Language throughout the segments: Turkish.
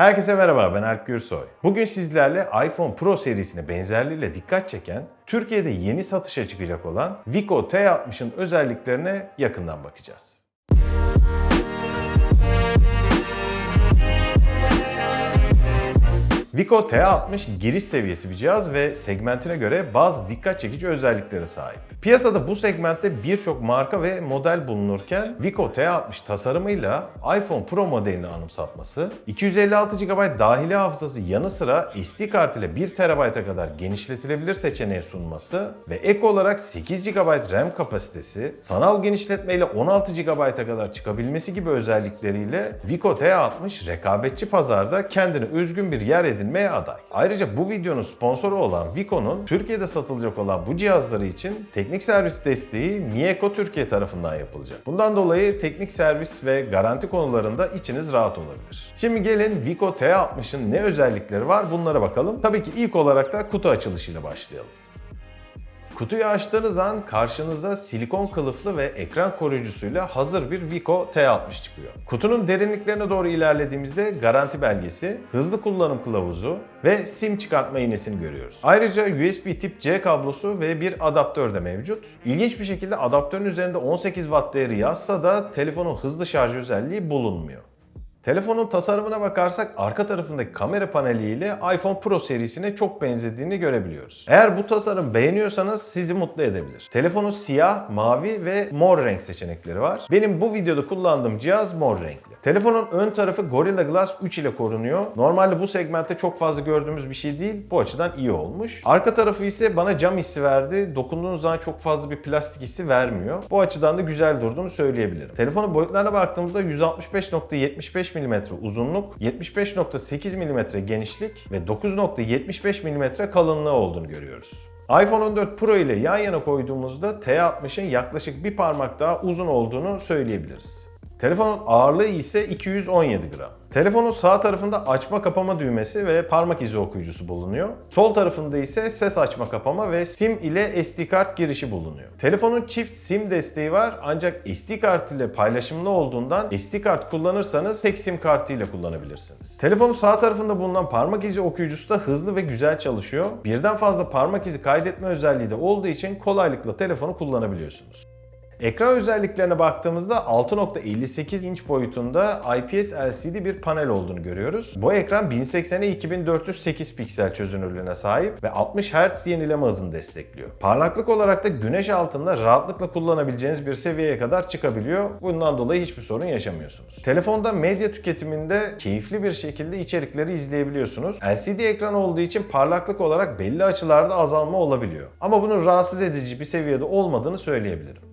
Herkese merhaba ben Alp Gürsoy. Bugün sizlerle iPhone Pro serisine benzerliğiyle dikkat çeken, Türkiye'de yeni satışa çıkacak olan Vico T60'ın özelliklerine yakından bakacağız. Vico T60 giriş seviyesi bir cihaz ve segmentine göre bazı dikkat çekici özelliklere sahip. Piyasada bu segmentte birçok marka ve model bulunurken Vico T60 tasarımıyla iPhone Pro modelini anımsatması, 256 GB dahili hafızası yanı sıra SD kart ile 1 TB'a kadar genişletilebilir seçeneği sunması ve ek olarak 8 GB RAM kapasitesi, sanal genişletme ile 16 GB'a kadar çıkabilmesi gibi özellikleriyle Vico T60 rekabetçi pazarda kendine özgün bir yer edinmeye aday. Ayrıca bu videonun sponsoru olan Vico'nun Türkiye'de satılacak olan bu cihazları için teknik servis desteği Mieko Türkiye tarafından yapılacak. Bundan dolayı teknik servis ve garanti konularında içiniz rahat olabilir. Şimdi gelin Vico T60'ın ne özellikleri var bunlara bakalım. Tabii ki ilk olarak da kutu açılışıyla başlayalım. Kutuyu açtığınız an karşınıza silikon kılıflı ve ekran koruyucusuyla hazır bir Vico T60 çıkıyor. Kutunun derinliklerine doğru ilerlediğimizde garanti belgesi, hızlı kullanım kılavuzu ve sim çıkartma iğnesini görüyoruz. Ayrıca USB tip C kablosu ve bir adaptör de mevcut. İlginç bir şekilde adaptörün üzerinde 18 Watt değeri yazsa da telefonun hızlı şarj özelliği bulunmuyor. Telefonun tasarımına bakarsak arka tarafındaki kamera paneliyle iPhone Pro serisine çok benzediğini görebiliyoruz. Eğer bu tasarım beğeniyorsanız sizi mutlu edebilir. Telefonun siyah, mavi ve mor renk seçenekleri var. Benim bu videoda kullandığım cihaz mor renkli. Telefonun ön tarafı Gorilla Glass 3 ile korunuyor. Normalde bu segmentte çok fazla gördüğümüz bir şey değil. Bu açıdan iyi olmuş. Arka tarafı ise bana cam hissi verdi. Dokunduğunuz zaman çok fazla bir plastik hissi vermiyor. Bu açıdan da güzel durduğunu söyleyebilirim. Telefonun boyutlarına baktığımızda 165.75 mm uzunluk, 75.8 mm genişlik ve 9.75 mm kalınlığı olduğunu görüyoruz. iPhone 14 Pro ile yan yana koyduğumuzda T60'ın yaklaşık bir parmak daha uzun olduğunu söyleyebiliriz. Telefonun ağırlığı ise 217 gram. Telefonun sağ tarafında açma kapama düğmesi ve parmak izi okuyucusu bulunuyor. Sol tarafında ise ses açma kapama ve SIM ile SD kart girişi bulunuyor. Telefonun çift SIM desteği var ancak SD kart ile paylaşımlı olduğundan SD kart kullanırsanız tek SIM kartı ile kullanabilirsiniz. Telefonun sağ tarafında bulunan parmak izi okuyucusu da hızlı ve güzel çalışıyor. Birden fazla parmak izi kaydetme özelliği de olduğu için kolaylıkla telefonu kullanabiliyorsunuz. Ekran özelliklerine baktığımızda 6.58 inç boyutunda IPS LCD bir panel olduğunu görüyoruz. Bu ekran 1080'e 2408 piksel çözünürlüğüne sahip ve 60 Hz yenileme hızını destekliyor. Parlaklık olarak da güneş altında rahatlıkla kullanabileceğiniz bir seviyeye kadar çıkabiliyor. Bundan dolayı hiçbir sorun yaşamıyorsunuz. Telefonda medya tüketiminde keyifli bir şekilde içerikleri izleyebiliyorsunuz. LCD ekran olduğu için parlaklık olarak belli açılarda azalma olabiliyor. Ama bunun rahatsız edici bir seviyede olmadığını söyleyebilirim.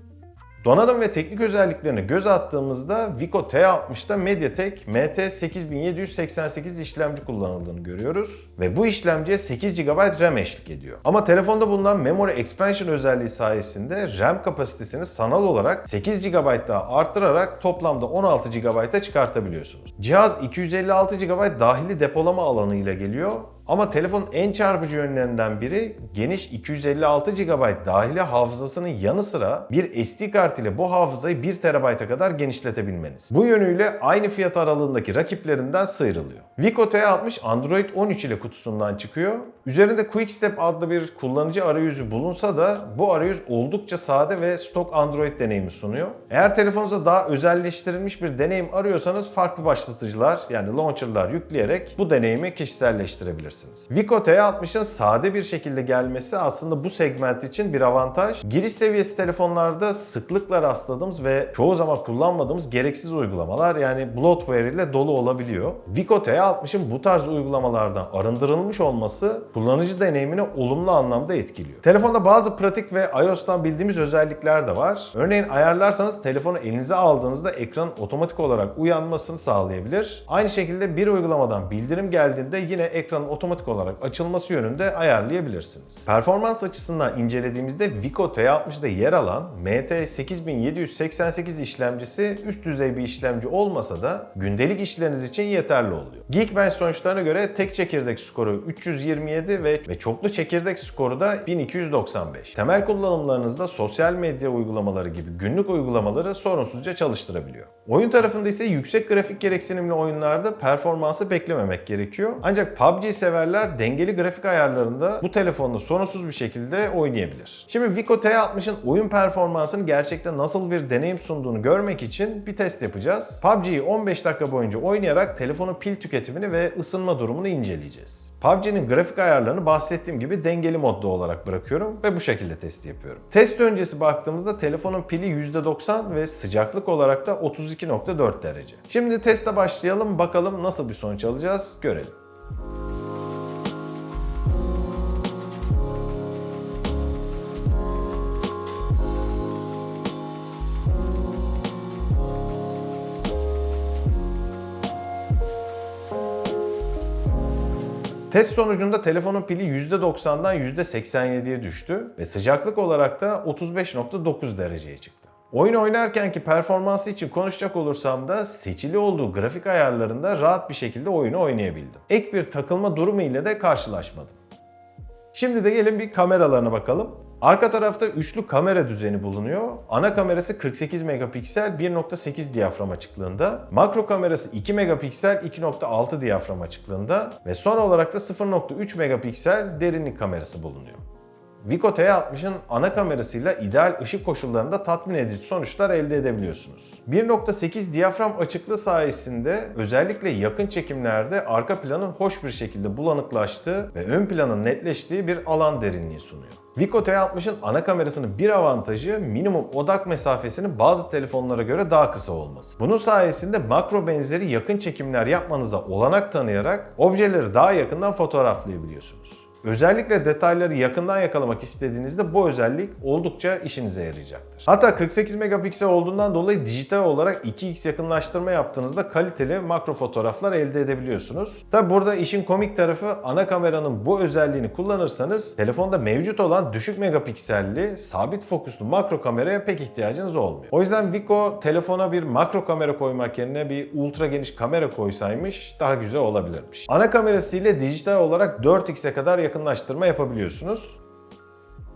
Donanım ve teknik özelliklerine göz attığımızda Vico T60'da MediaTek MT8788 işlemci kullanıldığını görüyoruz ve bu işlemciye 8 GB RAM eşlik ediyor. Ama telefonda bulunan Memory Expansion özelliği sayesinde RAM kapasitesini sanal olarak 8 GB daha arttırarak toplamda 16 GB'a çıkartabiliyorsunuz. Cihaz 256 GB dahili depolama alanı ile geliyor ama telefonun en çarpıcı yönlerinden biri geniş 256 GB dahili hafızasının yanı sıra bir SD kart ile bu hafızayı 1 TB'a kadar genişletebilmeniz. Bu yönüyle aynı fiyat aralığındaki rakiplerinden sıyrılıyor. Vico T60 Android 13 ile kutusundan çıkıyor. Üzerinde Quickstep adlı bir kullanıcı arayüzü bulunsa da bu arayüz oldukça sade ve stok Android deneyimi sunuyor. Eğer telefonunuza daha özelleştirilmiş bir deneyim arıyorsanız farklı başlatıcılar yani launcherlar yükleyerek bu deneyimi kişiselleştirebilirsiniz kullanabilirsiniz. Vico T60'ın sade bir şekilde gelmesi aslında bu segment için bir avantaj. Giriş seviyesi telefonlarda sıklıkla rastladığımız ve çoğu zaman kullanmadığımız gereksiz uygulamalar yani bloatware ile dolu olabiliyor. Vico T60'ın bu tarz uygulamalardan arındırılmış olması kullanıcı deneyimini olumlu anlamda etkiliyor. Telefonda bazı pratik ve iOS'tan bildiğimiz özellikler de var. Örneğin ayarlarsanız telefonu elinize aldığınızda ekranın otomatik olarak uyanmasını sağlayabilir. Aynı şekilde bir uygulamadan bildirim geldiğinde yine ekranın otomatik otomatik olarak açılması yönünde ayarlayabilirsiniz. Performans açısından incelediğimizde Vico T60'da yer alan MT8788 işlemcisi üst düzey bir işlemci olmasa da gündelik işleriniz için yeterli oluyor. Geekbench sonuçlarına göre tek çekirdek skoru 327 ve, ve çoklu çekirdek skoru da 1295. Temel kullanımlarınızda sosyal medya uygulamaları gibi günlük uygulamaları sorunsuzca çalıştırabiliyor. Oyun tarafında ise yüksek grafik gereksinimli oyunlarda performansı beklememek gerekiyor. Ancak PUBG severler dengeli grafik ayarlarında bu telefonla sorunsuz bir şekilde oynayabilir. Şimdi Vico T60'ın oyun performansını gerçekten nasıl bir deneyim sunduğunu görmek için bir test yapacağız. PUBG'yi 15 dakika boyunca oynayarak telefonun pil tüketimini ve ısınma durumunu inceleyeceğiz. PUBG'nin grafik ayarlarını bahsettiğim gibi dengeli modda olarak bırakıyorum ve bu şekilde test yapıyorum. Test öncesi baktığımızda telefonun pili %90 ve sıcaklık olarak da 32.4 derece. Şimdi teste başlayalım bakalım nasıl bir sonuç alacağız görelim. Test sonucunda telefonun pili %90'dan %87'ye düştü ve sıcaklık olarak da 35.9 dereceye çıktı. Oyun oynarkenki performansı için konuşacak olursam da seçili olduğu grafik ayarlarında rahat bir şekilde oyunu oynayabildim. Ek bir takılma durumu ile de karşılaşmadım. Şimdi de gelin bir kameralarına bakalım. Arka tarafta üçlü kamera düzeni bulunuyor. Ana kamerası 48 megapiksel 1.8 diyafram açıklığında. Makro kamerası 2 megapiksel 2.6 diyafram açıklığında. Ve son olarak da 0.3 megapiksel derinlik kamerası bulunuyor. Vico T60'ın ana kamerasıyla ideal ışık koşullarında tatmin edici sonuçlar elde edebiliyorsunuz. 1.8 diyafram açıklığı sayesinde özellikle yakın çekimlerde arka planın hoş bir şekilde bulanıklaştığı ve ön planın netleştiği bir alan derinliği sunuyor. Vico T60'ın ana kamerasının bir avantajı minimum odak mesafesinin bazı telefonlara göre daha kısa olması. Bunun sayesinde makro benzeri yakın çekimler yapmanıza olanak tanıyarak objeleri daha yakından fotoğraflayabiliyorsunuz. Özellikle detayları yakından yakalamak istediğinizde bu özellik oldukça işinize yarayacaktır. Hatta 48 megapiksel olduğundan dolayı dijital olarak 2x yakınlaştırma yaptığınızda kaliteli makro fotoğraflar elde edebiliyorsunuz. Tabi burada işin komik tarafı ana kameranın bu özelliğini kullanırsanız telefonda mevcut olan düşük megapikselli sabit fokuslu makro kameraya pek ihtiyacınız olmuyor. O yüzden Vico telefona bir makro kamera koymak yerine bir ultra geniş kamera koysaymış daha güzel olabilirmiş. Ana kamerası ile dijital olarak 4x'e kadar yakınlaştırma yapabiliyorsunuz.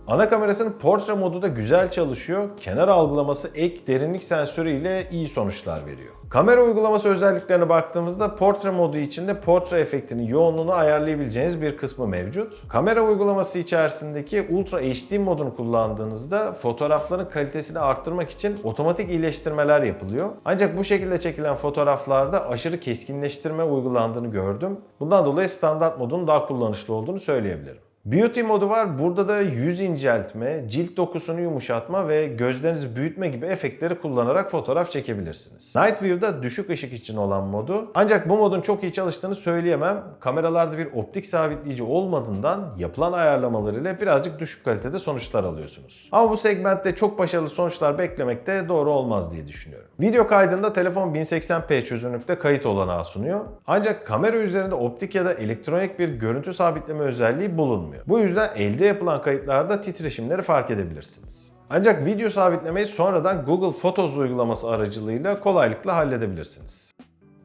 Ana kamerasının portre modu da güzel çalışıyor. Kenar algılaması ek derinlik sensörü ile iyi sonuçlar veriyor. Kamera uygulaması özelliklerine baktığımızda portre modu içinde portre efektinin yoğunluğunu ayarlayabileceğiniz bir kısmı mevcut. Kamera uygulaması içerisindeki Ultra HD modunu kullandığınızda fotoğrafların kalitesini arttırmak için otomatik iyileştirmeler yapılıyor. Ancak bu şekilde çekilen fotoğraflarda aşırı keskinleştirme uygulandığını gördüm. Bundan dolayı standart modun daha kullanışlı olduğunu söyleyebilirim. Beauty modu var. Burada da yüz inceltme, cilt dokusunu yumuşatma ve gözlerinizi büyütme gibi efektleri kullanarak fotoğraf çekebilirsiniz. Night View'da düşük ışık için olan modu. Ancak bu modun çok iyi çalıştığını söyleyemem. Kameralarda bir optik sabitleyici olmadığından yapılan ayarlamalar ile birazcık düşük kalitede sonuçlar alıyorsunuz. Ama bu segmentte çok başarılı sonuçlar beklemek de doğru olmaz diye düşünüyorum. Video kaydında telefon 1080p çözünürlükte kayıt olanağı sunuyor. Ancak kamera üzerinde optik ya da elektronik bir görüntü sabitleme özelliği bulunmuyor. Bu yüzden elde yapılan kayıtlarda titreşimleri fark edebilirsiniz. Ancak video sabitlemeyi sonradan Google Photos uygulaması aracılığıyla kolaylıkla halledebilirsiniz.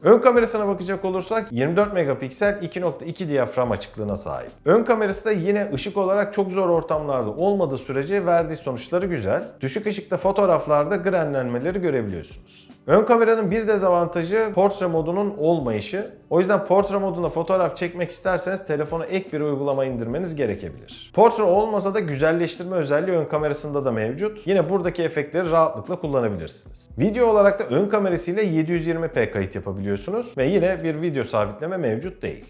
Ön kamerasına bakacak olursak 24 megapiksel 2.2 diyafram açıklığına sahip. Ön kamerası da yine ışık olarak çok zor ortamlarda olmadığı sürece verdiği sonuçları güzel. Düşük ışıkta fotoğraflarda grenlenmeleri görebiliyorsunuz. Ön kameranın bir dezavantajı portre modunun olmayışı. O yüzden portre modunda fotoğraf çekmek isterseniz telefona ek bir uygulama indirmeniz gerekebilir. Portre olmasa da güzelleştirme özelliği ön kamerasında da mevcut. Yine buradaki efektleri rahatlıkla kullanabilirsiniz. Video olarak da ön kamerasıyla 720p kayıt yapabiliyorsunuz ve yine bir video sabitleme mevcut değil.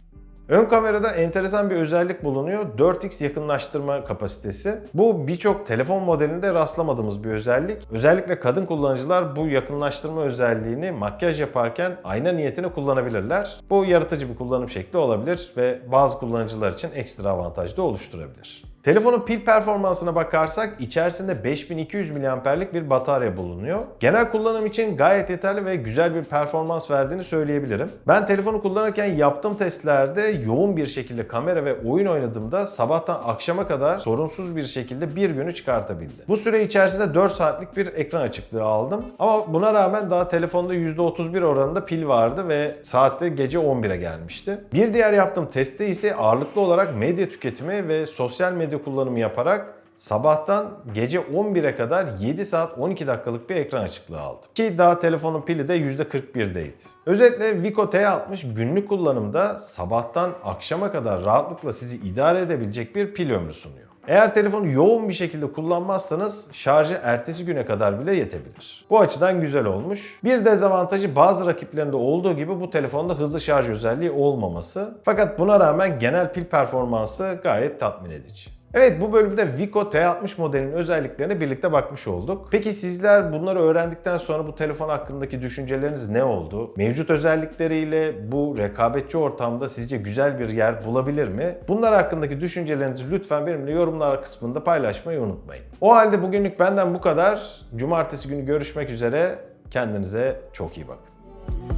Ön kamerada enteresan bir özellik bulunuyor. 4x yakınlaştırma kapasitesi. Bu birçok telefon modelinde rastlamadığımız bir özellik. Özellikle kadın kullanıcılar bu yakınlaştırma özelliğini makyaj yaparken ayna niyetine kullanabilirler. Bu yaratıcı bir kullanım şekli olabilir ve bazı kullanıcılar için ekstra avantaj da oluşturabilir. Telefonun pil performansına bakarsak içerisinde 5200 mAh'lik bir batarya bulunuyor. Genel kullanım için gayet yeterli ve güzel bir performans verdiğini söyleyebilirim. Ben telefonu kullanırken yaptığım testlerde yoğun bir şekilde kamera ve oyun oynadığımda sabahtan akşama kadar sorunsuz bir şekilde bir günü çıkartabildi. Bu süre içerisinde 4 saatlik bir ekran açıklığı aldım. Ama buna rağmen daha telefonda %31 oranında pil vardı ve saatte gece 11'e gelmişti. Bir diğer yaptığım testte ise ağırlıklı olarak medya tüketimi ve sosyal medya kullanımı yaparak sabahtan gece 11'e kadar 7 saat 12 dakikalık bir ekran açıklığı aldım. Ki daha telefonun pili de %41'deydi. Özetle Vico T60 günlük kullanımda sabahtan akşama kadar rahatlıkla sizi idare edebilecek bir pil ömrü sunuyor. Eğer telefonu yoğun bir şekilde kullanmazsanız şarjı ertesi güne kadar bile yetebilir. Bu açıdan güzel olmuş. Bir dezavantajı bazı rakiplerinde olduğu gibi bu telefonda hızlı şarj özelliği olmaması. Fakat buna rağmen genel pil performansı gayet tatmin edici. Evet bu bölümde Vico T60 modelinin özelliklerine birlikte bakmış olduk. Peki sizler bunları öğrendikten sonra bu telefon hakkındaki düşünceleriniz ne oldu? Mevcut özellikleriyle bu rekabetçi ortamda sizce güzel bir yer bulabilir mi? Bunlar hakkındaki düşüncelerinizi lütfen benimle yorumlar kısmında paylaşmayı unutmayın. O halde bugünlük benden bu kadar. Cumartesi günü görüşmek üzere. Kendinize çok iyi bakın.